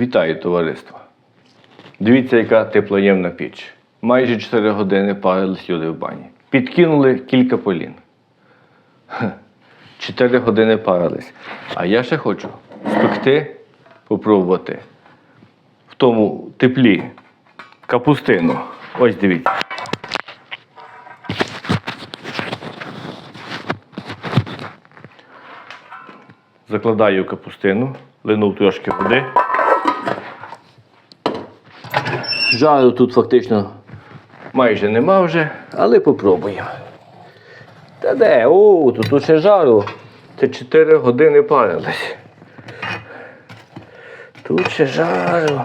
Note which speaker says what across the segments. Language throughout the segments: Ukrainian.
Speaker 1: Вітаю, товариство. Дивіться, яка теплоємна піч. Майже 4 години парились люди в бані. Підкинули кілька полін. 4 години парились. А я ще хочу спекти, попробувати в тому теплі капустину. Ось дивіться. Закладаю капустину, линув трошки води. Жару тут фактично майже нема вже, але попробуємо. Та де? О, тут, ще жару. Це 4 години парились. Тут ще жару.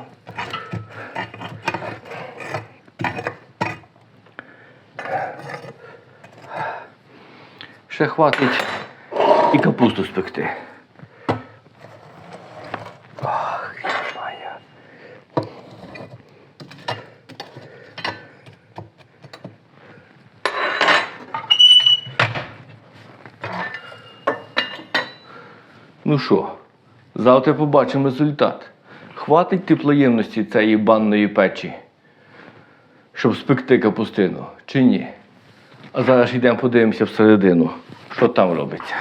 Speaker 1: Ще хватить і капусту спекти. Ну що, завтра побачимо результат. Хватить теплоємності цієї банної печі, щоб спекти капустину, чи ні? А зараз йдемо подивимося всередину, що там робиться.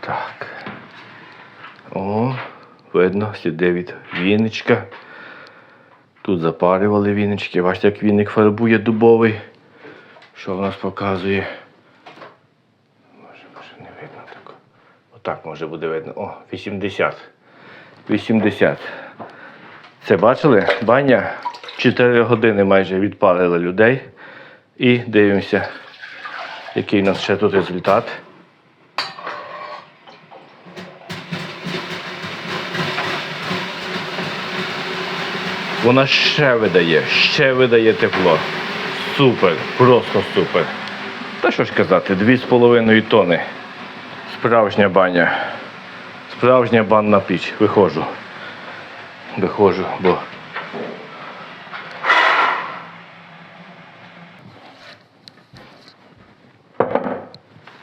Speaker 1: Так. О, видно, сліди від віничка. Тут запарювали вінички. Бачите, як віник фарбує дубовий. Що в нас показує? Може, може не видно так. Може буде видно. О, 80. 80. Це бачили? Баня 4 години майже відпалили людей. І дивимося, який у нас ще тут результат. Вона ще видає, ще видає тепло. Супер, просто супер. Та що ж казати, 2,5 тони. Справжня баня. Справжня банна піч. Виходжу. Виходжу, бо.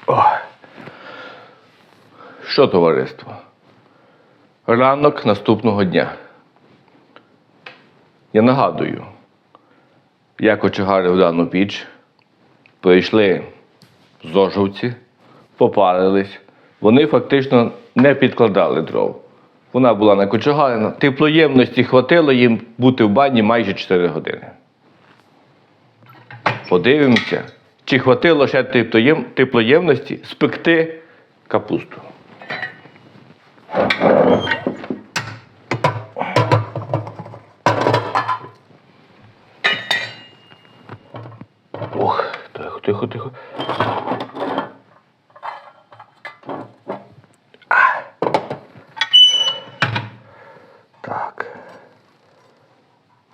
Speaker 1: О. Що, товариство? Ранок наступного дня. Я нагадую, я кочегарив дану піч, прийшли зожовці, попарились. Вони фактично не підкладали дров. Вона була не кочегарена. Теплоємності хватило їм бути в бані майже 4 години. Подивимося, чи хватило ще теплоєм- теплоємності спекти капусту. Ох, тихо, тихо, тихо. А. Так.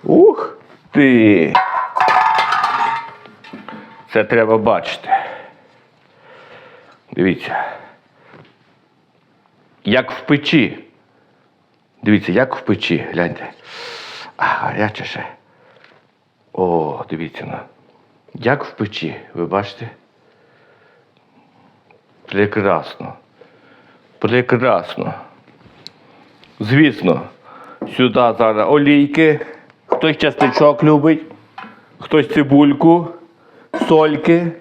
Speaker 1: Ух ти. Це треба бачити. Дивіться. Як в печі. Дивіться, як в печі. Гляньте. А, гаряче ще. О, дивіться на. Як в печі, ви бачите? Прекрасно. Прекрасно. Звісно, сюди зараз олійки, хтось частичок любить, хтось цибульку, сольки.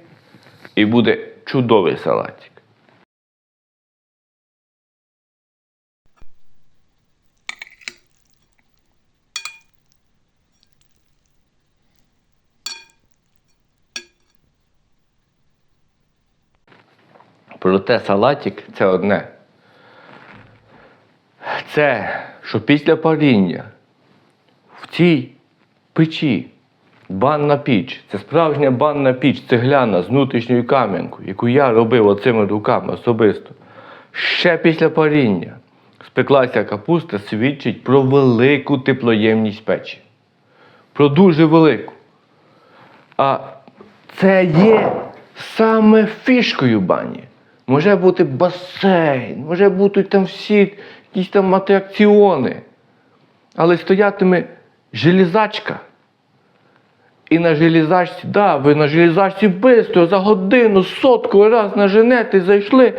Speaker 1: І буде чудовий салатик. Проте салатик це одне. Це, що після паріння в цій печі банна піч, це справжня банна піч, цегляна з внутрішньою кам'янкою, яку я робив оцими руками особисто. Ще після паріння спеклася капуста свідчить про велику теплоємність печі. Про дуже велику. А це є саме фішкою бані. Може бути басейн, може бути там всі якісь там атракціони. Але стоятиме железачка І на железачці, да, ви на железачці швидко, за годину, сотку раз наженете, зайшли,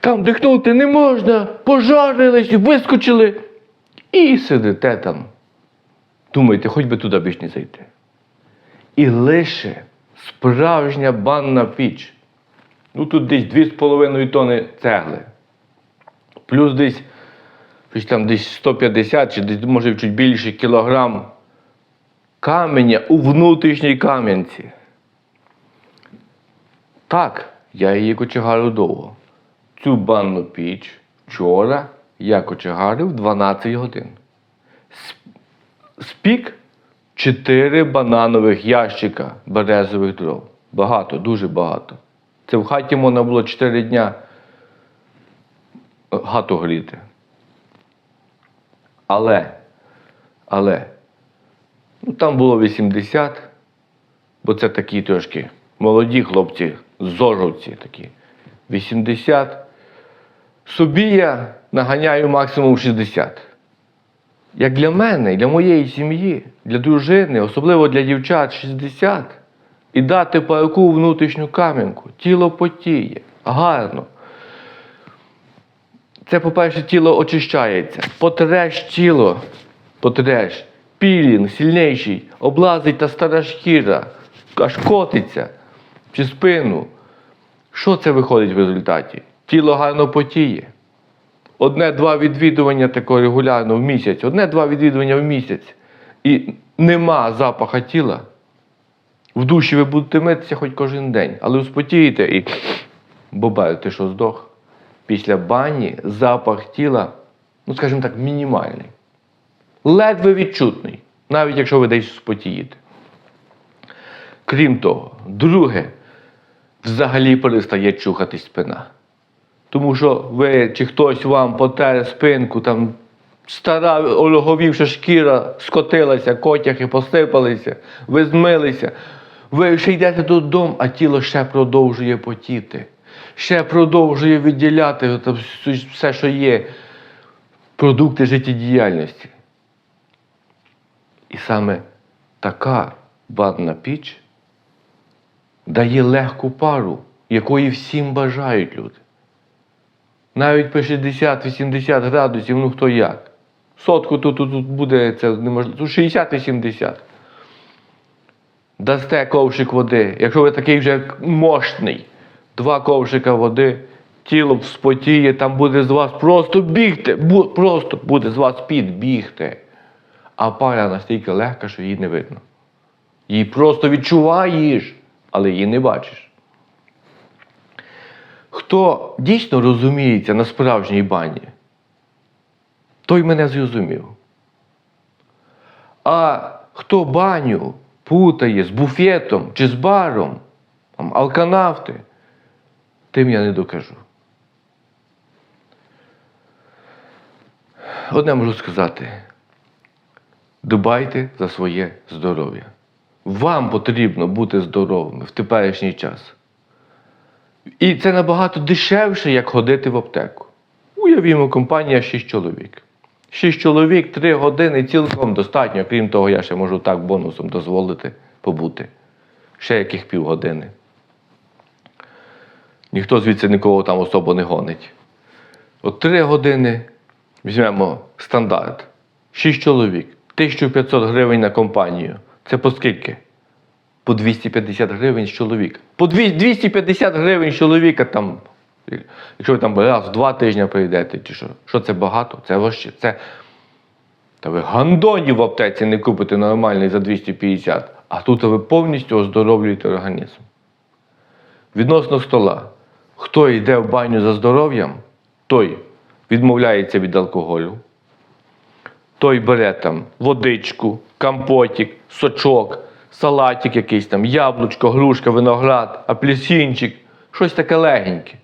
Speaker 1: там дихнути не можна, пожарились, вискочили. І сидите там. Думаєте, хоч би туди більш не зайти. І лише справжня банна піч. Ну тут десь 2,5 тони цегли. Плюс десь, щось там десь 150 чи десь, може чуть більше кілограм каменя у внутрішній кам'янці. Так, я її кочегарю довго. Цю банну піч вчора я кочегарив 12 годин. Спік 4 бананових ящика березових дров. Багато, дуже багато. Це в хаті можна було 4 дня е, хату гріти. Але, але, ну там було 80, бо це такі трошки молоді хлопці, зоровці такі. 80. Собі я наганяю максимум 60. Як для мене, для моєї сім'ї, для дружини, особливо для дівчат 60. І дати парку внутрішню кам'янку. Тіло потіє, гарно. Це, по-перше, тіло очищається. Потреш тіло, потреш. Пілінг сильніший, облазить та стара шкіра, аж котиться чи спину. Що це виходить в результаті? Тіло гарно потіє. Одне-два відвідування такого регулярно в місяць, одне-два відвідування в місяць. І нема запаха тіла. В душі ви будете митися хоч кожен день, але успокієте і бобер, ти що здох? Після бані запах тіла, ну скажімо так, мінімальний. Ледве відчутний, навіть якщо ви десь спотієте. Крім того, друге, взагалі перестає чухатись спина. Тому що ви чи хтось вам потер спинку, там стара ологовівша шкіра скотилася, котяхи посипалися, ви змилися. Ви ще йдете додому, а тіло ще продовжує потіти, ще продовжує виділяти все, що є, продукти життєдіяльності. І саме така банна піч дає легку пару, якої всім бажають люди. Навіть по 60-80 градусів, ну хто як. Сотку тут, тут, тут буде це неможливо. 60-80. Дасте ковшик води. Якщо ви такий вже мощний, два ковшика води, тіло вспотіє, там буде з вас просто бігти. Бу- просто буде з вас під бігти. А пара настільки легка, що її не видно. Її просто відчуваєш, але її не бачиш. Хто дійсно розуміється на справжній бані, той мене зрозумів. А хто баню путає з буфетом чи з баром, там, алканавти, тим я не докажу. Одне можу сказати: дбайте за своє здоров'я. Вам потрібно бути здоровими в теперішній час. І це набагато дешевше, як ходити в аптеку. Уявімо, компанія 6 чоловік. 6 чоловік, 3 години цілком достатньо. Крім того, я ще можу так бонусом дозволити побути. Ще яких півгодини. Ніхто звідси нікого там особо не гонить. От 3 години візьмемо стандарт. 6 чоловік, 1500 гривень на компанію. Це по скільки? По 250 гривень з чоловіка. По 250 гривень з чоловіка там. Якщо ви там раз в два тижні прийдете, чи що? Що це багато? Це важче. Це. Та ви гандонів в аптеці не купите нормальний за 250, а тут ви повністю оздоровлюєте організм. Відносно стола, хто йде в баню за здоров'ям, той відмовляється від алкоголю, той бере там водичку, компотик, сочок, салатик якийсь там, яблучко, грушка, виноград, апельсинчик, щось таке легеньке.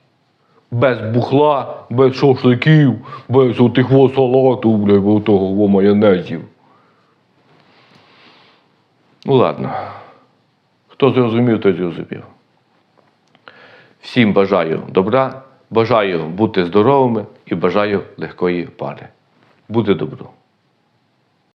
Speaker 1: Без бухла, без шашликів, без отих салату, во того майонезів. Ну ладно. Хто зрозумів, той зрозумів. Всім бажаю добра, бажаю бути здоровими і бажаю легкої пари. Буде добро.